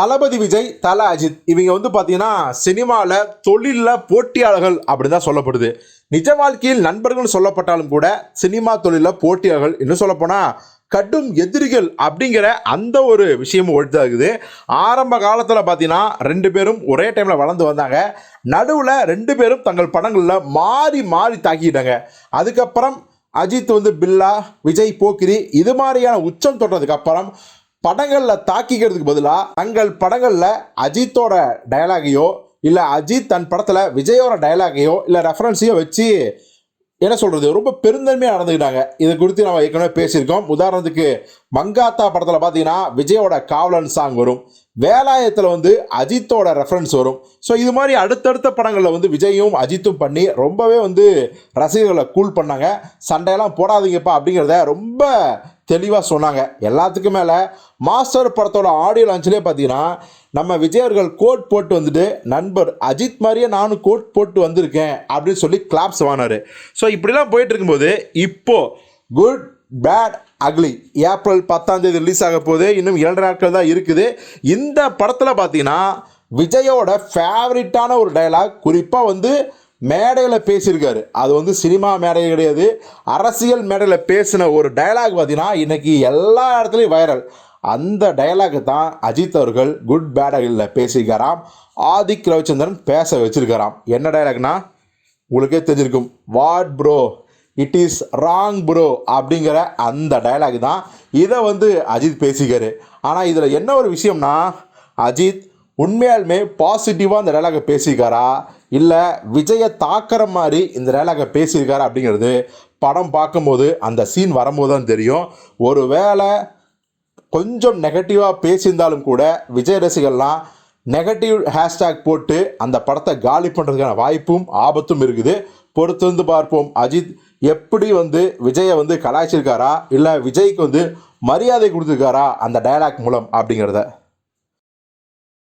தளபதி விஜய் தல அஜித். இவங்க வந்து பார்த்தீங்கன்னா சினிமாவில் தொழிலில் போட்டியாளர்கள் அப்படின்னு தான் சொல்லப்படுது. நிஜ வாழ்க்கையில் நண்பர்கள் சொல்லப்பட்டாலும் கூட சினிமா தொழிலில் போட்டியாளர்கள் இன்னும் சொல்லப்போனால் கடும் எதிரிகள் அப்படிங்கிற அந்த ஒரு விஷயமும் ஒழுத்தாகுது ஆரம்ப காலத்தில் பார்த்தீங்கன்னா ரெண்டு பேரும் ஒரே டைமில் வளர்ந்து வந்தாங்க. நடுவில் ரெண்டு பேரும் தங்கள் படங்களில் மாறி மாறி தாக்கிட்டாங்க. அதுக்கப்புறம் அஜித் வந்து பில்லா விஜய் போக்கிரி இது மாதிரியான உச்சம் தொட்டதுக்கு அப்புறம் படங்களில் தாக்கிக்கிறதுக்கு பதிலாக தங்கள் படங்களில் அஜித்தோட டயலாகையோ இல்லை அஜித் தன் படத்தில் விஜயோட டயலாகையோ இல்லை ரெஃபரன்ஸையோ வச்சு என்ன சொல்கிறது ரொம்ப பெருந்தன்மையாக நடந்துக்கிட்டாங்க. இது குறித்து நம்ம ஏற்கனவே பேசியிருக்கோம். உதாரணத்துக்கு மங்காத்தா படத்தில் பார்த்தீங்கன்னா விஜயோட காவலன் சாங் வரும். வேலாயத்தில் வந்து அஜித்தோட ரெஃபரன்ஸ் வரும். ஸோ இது மாதிரி அடுத்தடுத்த படங்களில் வந்து விஜயும் அஜித்தும் பண்ணி ரொம்பவே வந்து ரசிகர்களை கூல் பண்ணாங்க. சண்டையெல்லாம் போடாதீங்கப்பா அப்படிங்கிறத ரொம்ப தெளிவாக சொன்னாங்க. எல்லாத்துக்கும் மேலே மாஸ்டர் படத்தோட ஆடியோ லான்ச்லேயே பார்த்தீங்கன்னா நம்ம விஜயர்கள் கோட் போட்டு வந்துட்டு நண்பர் அஜித் மாதிரியே நானும் கோட் போட்டு வந்திருக்கேன் அப்படின்னு சொல்லி கிளாப்ஸ் வாங்கினார். ஸோ இப்படிலாம் போயிட்டு இருக்கும்போது குட் பேட் அக்லி ஏப்ரல் பத்தாம் தேதி ரிலீஸ் ஆக போகுது. இன்னும் இரண்டு நாட்கள் தான் இருக்குது. இந்த படத்தில் பார்த்தீங்கன்னா விஜயோட ஃபேவரட்டான ஒரு டைலாக் குறிப்பாக வந்து மேடையில் பேசியிருக்காரு. அது வந்து சினிமா மேடை கிடையாது. அரசியல் மேடையில் பேசின ஒரு டயலாக் பார்த்தீங்கன்னா இன்றைக்கி எல்லா இடத்துலையும் வைரல் அந்த டயலாக் தான் அஜித் அவர்கள் குட் பேட் பேசியிருக்காராம். ஆதிக் ரவிச்சந்திரன் பேச வச்சிருக்காராம். என்ன டைலாக்னா உங்களுக்கே தெரிஞ்சிருக்கும். What bro it is wrong bro அப்படிங்கிற அந்த டயலாக் தான் இதை வந்து அஜித் பேசிக்காரு ஆனால் இதில் என்ன ஒரு விஷயம்னா அஜித் உண்மையாலுமே பாசிட்டிவாக அந்த டைலாகை பேசியிருக்காரா? இல்லை விஜயை தாக்குற மாதிரி இந்த டைலாகை பேசியிருக்காரா அப்படிங்கிறது படம் பார்க்கும்போது அந்த சீன் வரும்போது தான் தெரியும். ஒருவேளை கொஞ்சம் நெகட்டிவாக பேசியிருந்தாலும் கூட விஜய் ரசிகர்லாம் நெகட்டிவ் ஹேஷ்டேக் போட்டு அந்த படத்தை காலி பண்ணுறதுக்கான வாய்ப்பும் ஆபத்தும் இருக்குது. பொறுத்து வந்து பார்ப்போம். அஜித் எப்படி வந்து விஜயை வந்து கலாய்ச்சிருக்காரா? இல்லை விஜய்க்கு வந்து மரியாதை கொடுத்துருக்காரா அந்த டயலாக் மூலம் அப்படிங்கிறத?